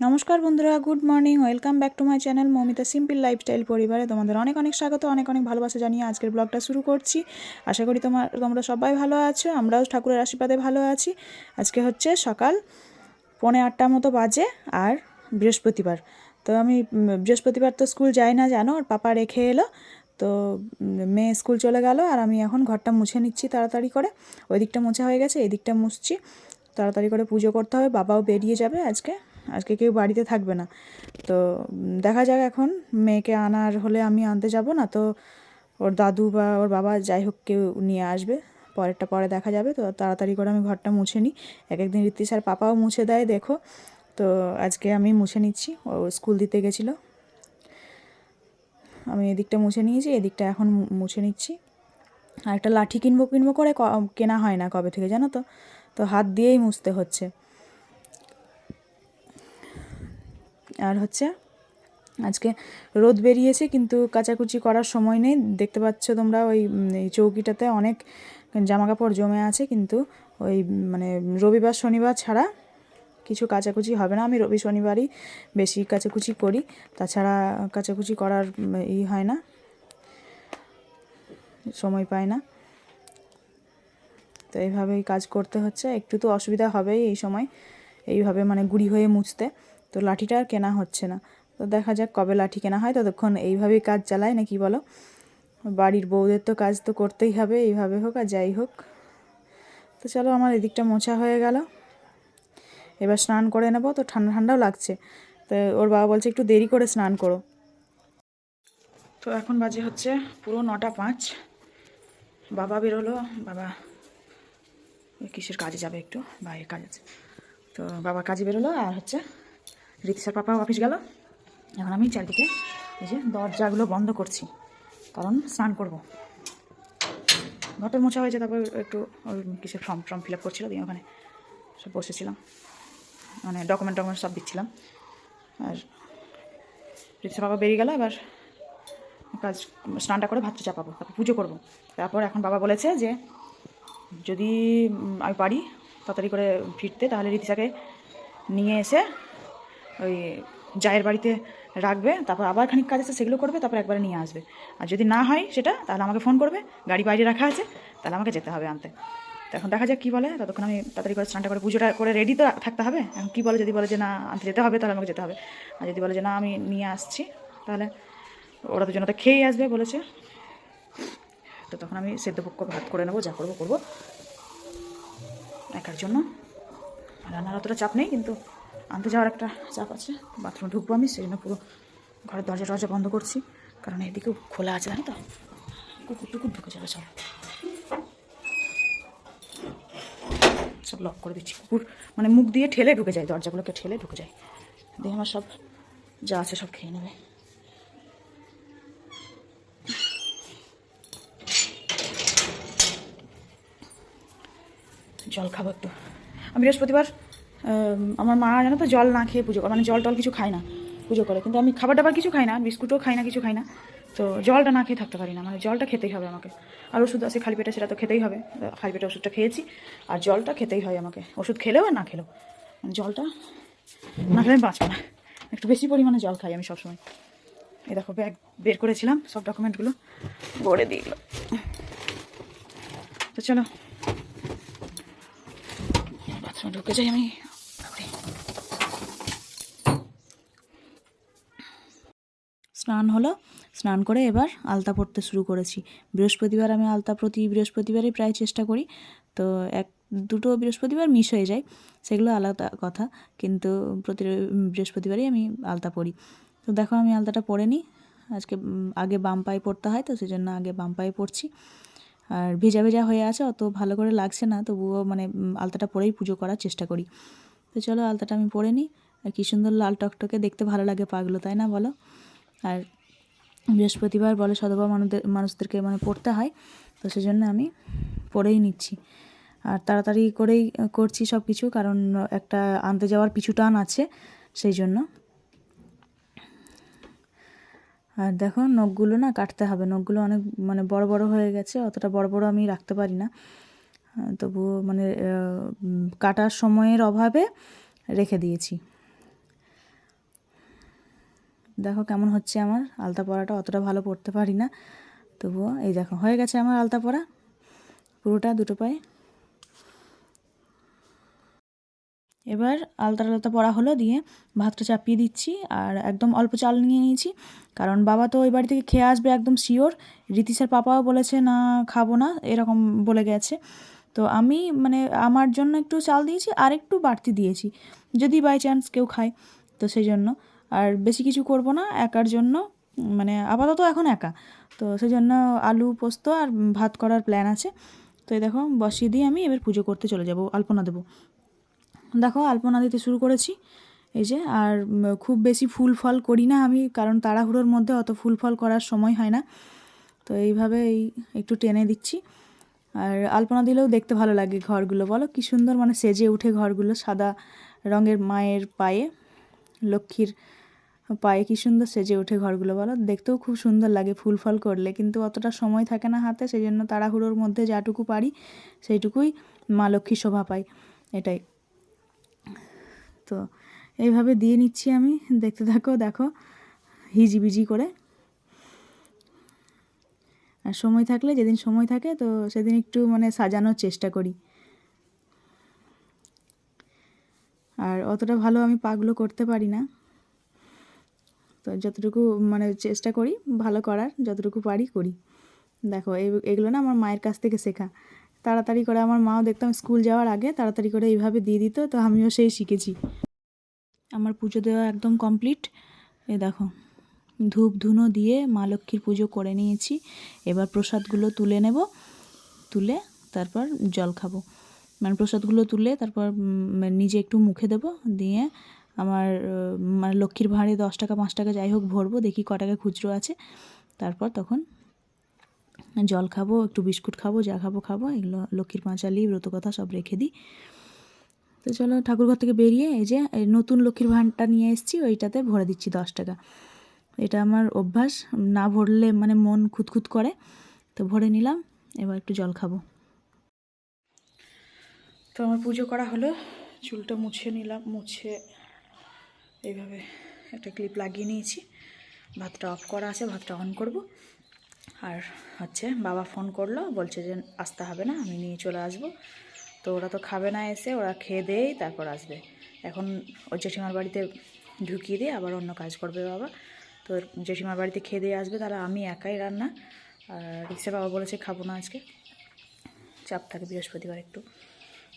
নমস্কার বন্ধুরা, good morning, welcome back to my channel Mamita simple lifestyle পরিবারে। তোমাদের অনেক অনেক স্বাগত, অনেক অনেক ভালোবাসা জানিয়ে আজকের ব্লগটা শুরু করছি। আশা করি তোমার তোমরা সবাই ভালো আছো, আমরাও ঠাকুরের আশীর্বাদে ভালো আছি। আজকে হচ্ছে সকাল পৌনে আটটা মতো বাজে আর বৃহস্পতিবার। তো আমি বৃহস্পতিবার তো স্কুল যাই না, জানো? ওর পাপা রেখে এলো, তো মেয়ে স্কুল চলে গেল আর আমি এখন ঘরটা মুছে নিচ্ছি তাড়াতাড়ি করে। ওই দিকটা মোছা হয়ে গেছে, এই দিকটা মুছছি, তাড়াতাড়ি করে পুজো করতে হবে, বাবাও বেরিয়ে যাবে আজকে। আজকে কেউ বাড়িতে থাকবে না। তো দেখা যাক এখন মেয়েকে আনার হলে আমি আনতে যাব না তো ওর দাদু বা ওর বাবা যাই হোক কেউ নিয়ে আসবে। পরেরটা পরে দেখা যাবে তো তাড়াতাড়ি করে আমি ঘরটা মুছে নিই। এক একদিন ঋত্বিস আর পাপাও মুছে দেয়, দেখো। তো আজকে আমি মুছে নিচ্ছি, ও স্কুল দিতে গেছিল। আমি এদিকটা মুছে নিয়েছি, এদিকটা এখন মুছে নিচ্ছি। আর একটা লাঠি কিনবো কিনবো করে কেনা হয় না কবে থেকে জানো তো? তো হাত দিয়েই মুছতে হচ্ছে। আর হচ্ছে আজকে রোদ বেরিয়েছে, কিন্তু কাচাকুচি করার সময় নেই। দেখতে পাচ্ছ তোমরা ওই চৌকিটাতে অনেক জামা কাপড় জমে আছে, কিন্তু ওই মানে রবিবার, শনিবার ছাড়া কিছু কাচাকুচি হবে না। আমি রবি, শনিবারই বেশি কাচাকুচি করি, তাছাড়া কাচাকুচি করার ই হয় না, সময় পাই না। তো এইভাবেই কাজ করতে হচ্ছে। একটু তো অসুবিধা হবেই এই সময়, এইভাবে মানে গুড়ি হয়ে মুছতে। তো লাঠিটা আর কেনা হচ্ছে না। তো দেখা যাক কবে লাঠি কেনা হয়। ততক্ষণ এইভাবেই কাজ চালায় না কি বলো? বাড়ির বউদের তো কাজ তো করতেই হবে, এইভাবে হোক আর যাই হোক। তো চলো, আমার এদিকটা মোছা হয়ে গেল। এবার স্নান করে নেব। তো ঠান্ডা ঠান্ডাও লাগছে। তো ওর বাবা বলছে, একটু দেরি করে স্নান করো। তো এখন বাজে হচ্ছে পুরো নটা পাঁচ। বাবা বেরোলো। বাবা কিসের কাজে যাবে একটু? বাইরে কাজ আছে। তো বাবা কাজে বেরোলো, আর হচ্ছে ঋতিশার পাপা অফিস গেল। এখন আমি চারদিকে এই যে দরজাগুলো বন্ধ করছি, কারণ স্নান করব। ঘরটা মোছা হয়েছে তারপর একটু কিসের ফর্ম ফর্ম ফিল আপ করছিল, দিয়ে ওখানে সব বসেছিলাম। মানে ডকুমেন্ট টকুমেন্ট সব দিচ্ছিলাম। আর ঋতিশার বাবা বেরিয়ে গেল, এবার কাজ, স্নানটা করে ভাতটা চাপাবো, তারপর পুজো করব। তারপর এখন বাবা বলেছে যে, যদি আমি পারি, তাড়াতাড়ি করে ফিরতে, তাহলে রীতিশাকে নিয়ে এসে ওই জায়ের বাড়িতে রাখবে, তারপর আবার খানিক কাজ আছে, সেগুলো করবে, তারপর একবারে নিয়ে আসবে। আর যদি না হয় সেটা, তাহলে আমাকে ফোন করবে, গাড়ি বাইরে রাখা আছে, তাহলে আমাকে যেতে হবে আনতে। তো এখন দেখা যাক কী বলে, ততক্ষণ আমি তাড়াতাড়ি করে স্নানটা করে, পুজোটা করে রেডি তো থাকতে হবে। এখন কী বলে, যদি বলে যে না, আনতে যেতে হবে, তাহলে আমাকে যেতে হবে। আর যদি বলে যে না, আমি নিয়ে আসছি, তাহলে ওরা দুজনে তো খেয়েই আসবে বলেছে। তো তখন আমি সেদ্ধ পক্ষ ভাত করে নেব, যা করব করব। একার জন্য। রান্নার অতটা চাপ নেই, কিন্তু আনতে যাওয়ার একটা চাপ আছে। বাথরুমে ঢুকবো আমি সেই জন্য পুরো ঘরের দরজা টরজা বন্ধ করছি। কারণ এদিকেও খোলা আছে, জানো তো? কুকুর টুকুর ঢুকে যাবে সব সব লক করে দিচ্ছি। কুকুর মানে মুখ দিয়ে ঠেলে ঢুকে যায়, দরজাগুলোকে ঠেলে ঢুকে যায়। দিয়ে আমার সব যা আছে সব খেয়ে নেবে। জল খাব একটু। আমি বৃহস্পতিবার আমার মা জানো তো জল না খেয়ে পুজো করে মানে জল টল কিছু খায় না, পুজো করে। কিন্তু আমি খাবার দাবার কিছু খাই না, বিস্কুটও খাই না, কিছু খাই না। তো জলটা না খেয়ে থাকতে পারি না মানে জলটা খেতেই হবে আমাকে। আর ওষুধ আছে, খালি পেটে সেটা তো খেতেই হবে। খালি পেটে ওষুধটা খেয়েছি, আর জলটা খেতেই হয় আমাকে। ওষুধ খেলেও আর না খেলেও। মানে জলটা না খেলে আমি বাঁচবো না। একটু বেশি পরিমাণে জল খাই আমি সবসময়। এই দেখো, ব্যাগ বের করেছিলাম, সব ডকুমেন্টগুলো দিয়ে দিল। তো চলো। বাথরুমে ঢুকে যাই আমি। স্নান হলো। স্নান করে এবার আলতা পড়তে শুরু করেছি। বৃহস্পতিবার আমি আলতা প্রতি বৃহস্পতিবারই প্রায় চেষ্টা করি। তো এক, দুটো বৃহস্পতিবার মিস হয়ে যায়, সেগুলো আলাদা কথা। কিন্তু প্রতি বৃহস্পতিবারই আমি আলতা পড়ি তো দেখো আমি আলতাটা পরে নিই। আজকে আগে বাম পায়ে পড়তে হয়, তো সেজন্য আগে বাম পায়ে পড়ছি। আর ভেজা ভেজা হয়ে আছে, অত ভালো করে লাগছে না, তবুও মানে আলতাটা পরেই পুজো করার চেষ্টা করি। তো চলো আলতাটা আমি পরে নিই। আর কী সুন্দর লাল টকটকে দেখতে ভালো লাগে পাগলো, তাই না বলো? আর বৃহস্পতিবার বলে সদবা মানুষদের মানুষদেরকে মানে পড়তে হয়, তো সেজন্য আমি পড়েই নিচ্ছি। আর তাড়াতাড়ি করেই করছি সব কিছু কারণ একটা আনতে যাওয়ার পিছু টান আছে সেই জন্য আর দেখো, নখগুলো না কাটতে হবে, নখগুলো অনেক মানে বড় বড় হয়ে গেছে, অতটা বড় বড় আমি রাখতে পারি না। তবুও মানে কাটার সময়ের অভাবে রেখে দিয়েছি। দেখো কেমন হচ্ছে আমার। আলতা পরাটা অতটা ভালো পড়তে পারি না। তবুও এই দেখো, হয়ে গেছে আমার আলতা পরা। পুরোটা দুটো পায়ে। এবার আলতা আলতা পরা হলো, দিয়ে ভাতটা চাপিয়ে দিচ্ছি আর একদম অল্প চাল নিয়ে নিয়েছি। কারণ বাবা তো ওই বাড়ি থেকে খেয়ে আসবে একদম শিওর। রীতিশের পাপাও বলেছে, না, খাব না, এরকম বলে গেছে। তো আমি মানে আমার জন্য একটু চাল দিয়েছি আর একটু বাড়তি দিয়েছি। যদি বাই চান্স কেউ খায়, তো সেই জন্য। আর বেশি কিছু করব না, একার জন্য মানে আপাতত এখন একা। তো সেই জন্য আলু পোস্ত আর ভাত করার প্ল্যান আছে। তো এই দেখো, বসিয়ে দিয়ে আমি এবার পুজো করতে চলে যাব, আলপনা দেবো। দেখো, আলপনা দিতে শুরু করেছি। এই যে, আর খুব বেশি ফুল ফল করি না আমি, কারণ তাড়াহুড়োর মধ্যে অত ফুল ফল করার সময় হয় না। তো এইভাবে এই একটু টেনে দিচ্ছি। আর আলপনা দিলেও দেখতে ভালো লাগে ঘরগুলো, বলো? কি সুন্দর মানে সেজে উঠে ঘরগুলো, সাদা রঙের মায়ের পায়ে, লক্ষ্মীর পায়ে কি সুন্দর সেজে ওঠে ঘরগুলো বলো? দেখতেও খুব সুন্দর লাগে ফুল ফল করলে। কিন্তু অতটা সময় থাকে না হাতে সেই জন্য তাড়াহুড়োর মধ্যে যাটুকু পারি সেইটুকুই মা লক্ষ্মী শোভা পাই, এটাই। তো এইভাবে দিয়ে নিচ্ছি আমি। দেখতে থাকো, দেখো, হিজিবিজি করে। আর সময় থাকলে, যেদিন সময় থাকে, তো সেদিন একটু মানে সাজানোর চেষ্টা করি। আর অতটা ভালো আমি পাগলো করতে পারি না। তো যতটুকু মানে চেষ্টা করি ভালো করার, যতটুকু পারি করি। দেখো এগুলো না আমার মায়ের কাছ থেকে শেখা। তাড়াতাড়ি করে আমার মাও দেখতাম স্কুল যাওয়ার আগে তাড়াতাড়ি করে এইভাবে দিয়ে দিত, তো আমিও সেই শিখেছি। আমার পুজো দেওয়া একদম কমপ্লিট। এ দেখো, ধূপ ধুনো দিয়ে মা লক্ষ্মীর পুজো করে নিয়েছি। এবার প্রসাদগুলো তুলে নেব, তুলে তারপর জল খাব। মানে প্রসাদগুলো তুলে তারপর নিজে একটু মুখে দেব, দিয়ে আমার মানে লক্ষ্মীর ভাঁড়ে দশ টাকা, পাঁচ টাকা যাই হোক ভরবো, দেখি ক টাকা খুচরো আছে। তারপর তখন জল খাব, একটু বিস্কুট খাব, যা খাব খাব, এগুলো লক্ষ্মীর পাঁচালি, ব্রতকথা সব রেখে দিই। তো চলো ঠাকুরঘর থেকে বেরিয়ে এই যে নতুন লক্ষ্মীর ভাঁড়টা নিয়ে এসেছি, ওইটাতে ভরে দিচ্ছি দশ টাকা। এটা আমার অভ্যাস, না ভরলে মানে মন খুঁতখুত করে। তো ভরে নিলাম, এবার একটু জল খাব। তো আমার পুজো করা হলো, চুলটা মুছে নিলাম, মুছে এইভাবে একটা ক্লিপ লাগিয়ে নিয়েছি। ভাতটা অফ করা আছে, ভাতটা অন করব। আর হচ্ছে বাবা ফোন করল, বলছে যে আসতে হবে না, আমি নিয়ে চলে আসব। তো ওরা তো খাবে না এসে, ওরা খেয়ে দেই তারপর আসবে। এখন ওর জেঠিমার বাড়িতে ঢুকিয়ে দিয়ে আবার অন্য কাজ করবে বাবা। তো জেঠিমার বাড়িতে খেয়ে দিয়ে আসবে, তাহলে আমি একাই রান্না। আর রিক্সা বাবা বলেছে খাব না আজকে। চাপ থাকে বৃহস্পতিবার একটু।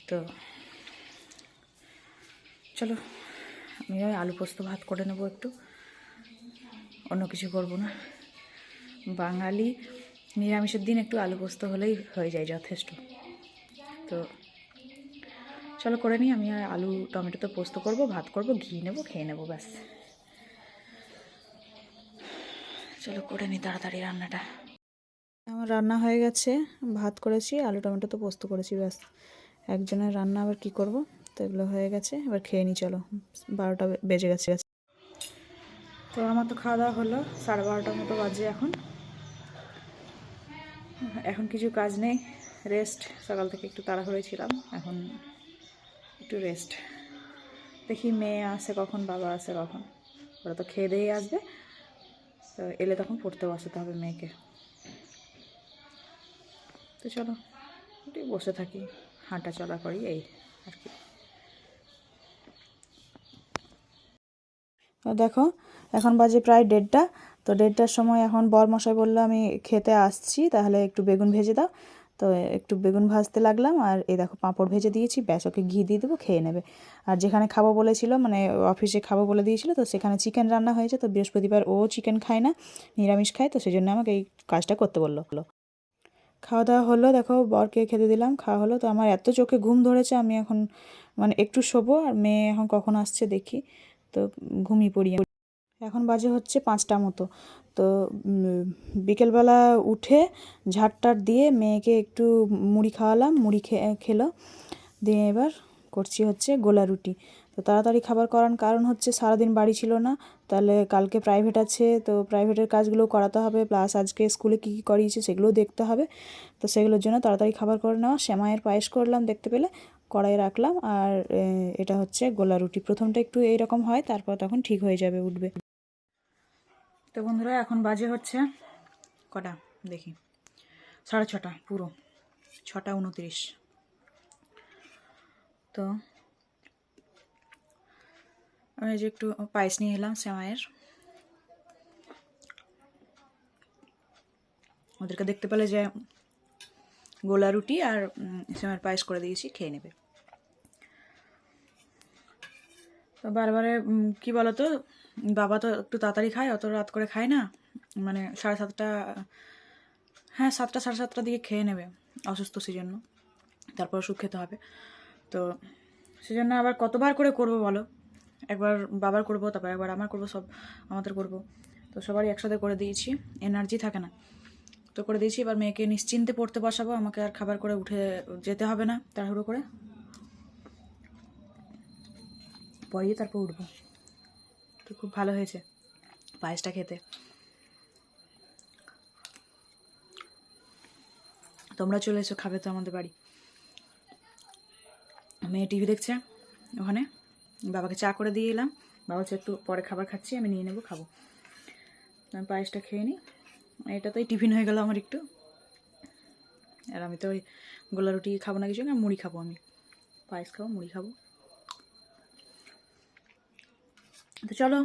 তো চলো আমি ওই আলু পোস্ত ভাত করে নেব একটু। অন্য কিছু করব না। বাঙালি নিরামিষের দিন একটু আলু পোস্ত হলেই হয়ে যায় যথেষ্ট। তো চলো করে নিই, আমি আলু, টমেটো তো পোস্ত করব, ভাত করব, ঘি নেব, খেয়ে নেব, ব্যাস। চলো করে নিই তাড়াতাড়ি রান্নাটা। আমার রান্না হয়ে গেছে, ভাত করেছি, আলু, টমেটো তো পোস্ত করেছি, ব্যাস। একজনের রান্না আবার কি করব? তো এগুলো হয়ে গেছে। এবার খেয়ে নিই চলো। বারোটা বেজে গেছে। তো আমার তো খাওয়া দাওয়া হলো, সাড়ে বারোটার মতো বাজে এখন। এখন কিছু কাজ নেই রেস্ট সকাল থেকে একটু তাড়াহুড়োয় ছিলাম, এখন একটু রেস্ট দেখি মেয়ে আসে কখন, বাবা আসে কখন। ওরা তো খেয়ে দিয়ে আসবে। তো এলে তখন পড়তে বসাতে হবে মেয়েকে। তো চলো বসে থাকি, হাঁটা চলা করি, এই আর কি। দেখো, এখন বাজে প্রায় দেড়টা। তো দেড়টার সময় এখন বরমশাই বলল, আমি খেতে আসছি, তাহলে একটু বেগুন ভেজে দাও। তো একটু বেগুন ভাজতে লাগলাম, আর এই দেখো পাঁপড় ভেজে দিয়েছি, ব্যাস ওকে ঘি দিয়ে দেবো, খেয়ে নেবে। আর যেখানে খাব বলেছিল মানে অফিসে খাব বলে দিয়েছিল, তো সেখানে চিকেন রান্না হয়েছে, তো বৃহস্পতিবার ও চিকেন খায় না, নিরামিষ খায়, তো সেই জন্য আমাকে এই কাজটা করতে বলল। হলো খাওয়া দাওয়া হলো, দেখো বরকে খেতে দিলাম, খাওয়া হলো, তো আমার এত চোখে ঘুম ধরেছে, আমি এখন মানে একটু শোবো, আর মেয়ে এখন কখন আসছে দেখি। তো ঘুমিয়ে পড়ি এখন বাজে হচ্ছে পাঁচটা মতো। তো বিকেলবেলা উঠে ঝাড়টার দিয়ে মেয়েকে একটু মুড়ি খাওয়ালাম, মুড়ি খেয়ে খেলো। দিয়ে এবার করছি হচ্ছে গোলা রুটি। তো তাড়াতাড়ি খাবার করার কারণ হচ্ছে সারাদিন বাড়ি ছিল না। তাহলে কালকে প্রাইভেট আছে, তো প্রাইভেটের কাজগুলো করাতে হবে। প্লাস আজকে স্কুলে কী কী করিয়েছে সেগুলোও দেখতে হবে। তো সেগুলোর জন্য তাড়াতাড়ি খাবার করে নেওয়া। শ্যামায়ের পায়েস করলাম দেখতে পেলে। কড়াই রাখলাম আর এটা হচ্ছে গোলা রুটি। প্রথমটা একটু এইরকম হয়, তারপর তখন ঠিক হয়ে যাবে, উঠবে। তো বন্ধুরা, এখন বাজে হচ্ছে কটা? দেখি। সাড়ে ছটা, পুরো। ছটা উনত্রিশ। তো আমি যে একটু পায়েস নিয়ে এলাম শ্যামাইয়ের। ওদেরকে দেখতে পেলে যে গোলা রুটি আর শ্যামাইয়ের পায়েস করে দিয়েছি, খেয়ে নেবে। তো বারবারে কি বলতো, বাবা তো একটু তাড়াতাড়ি খায়, অত রাত করে খায় না মানে সাড়ে সাতটা হ্যাঁ সাতটা, সাড়ে সাতটার দিকে খেয়ে নেবে, অসুস্থ সেজন্য। তারপর ওষুধ খেতে হবে। তো সেজন্য আবার কতবার করে করব বলো? একবার বাবার করব, তারপর একবার আমার করব, সব আমাদের করব। তো সবারই একসাথে করে দিয়েছি, এনার্জি থাকে না। তো করে দিয়েছি। এবার মেয়েকে নিশ্চিন্তে পড়তে বসাবো। আমাকে আর খাবার করে উঠে যেতে হবে না। তাড়াহুড়ো করে। পরিয়ে তারপর উঠবো। তো খুব ভালো হয়েছে পায়েসটা খেতে। তোমরা চলে এসো, খাবে তো আমাদের বাড়ি। মেয়ে টিভি দেখছে ওখানে। বাবাকে চা করে দিয়ে এলাম। বাবা একটু পরে খাবার খাচ্ছি, আমি নিয়ে নেব, খাব। আমি পায়েসটা খেয়ে নিই। এটা তো টিফিন হয়ে গেল আমার একটু। আর আমি তো ওই গোলা রুটি খাব না কিছু, না, মুড়ি খাব আমি। পায়েস খাব, মুড়ি খাব। তো চলো,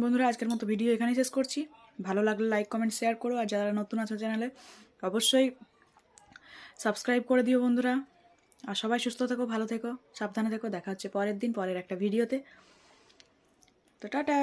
বন্ধুরা, আজকের মতো ভিডিও এখানেই শেষ করছি। ভালো লাগলে লাইক কমেন্ট শেয়ার করো। আর যারা নতুন আছো চ্যানেলে অবশ্যই সাবস্ক্রাইব করে দিও বন্ধুরা। আর সবাই সুস্থ থেকো, ভালো থেকো, সাবধানে থেকো। দেখা হচ্ছে পরের দিন, পরের একটা ভিডিওতে তো টাটা!